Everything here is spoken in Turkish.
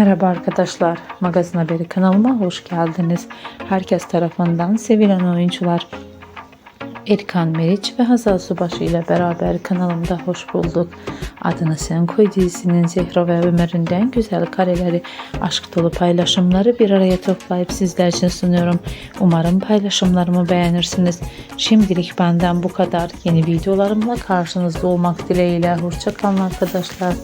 Merhaba arkadaşlar, Magazin Haberi kanalıma hoş geldiniz. Herkes tarafından sevilen oyuncular Erkan Meriç ve Hazal Subaşı ile beraber kanalımda hoş bulduk. Adını Sen Koy dizisinin Zehra ve Ömer'inden güzel kareleri, aşk dolu paylaşımları bir araya toplayıp sizler için sunuyorum. Umarım paylaşımlarımı beğenirsiniz. Şimdilik benden bu kadar. Yeni videolarımla karşınızda olmak dileğiyle. Hoşçakalın arkadaşlar.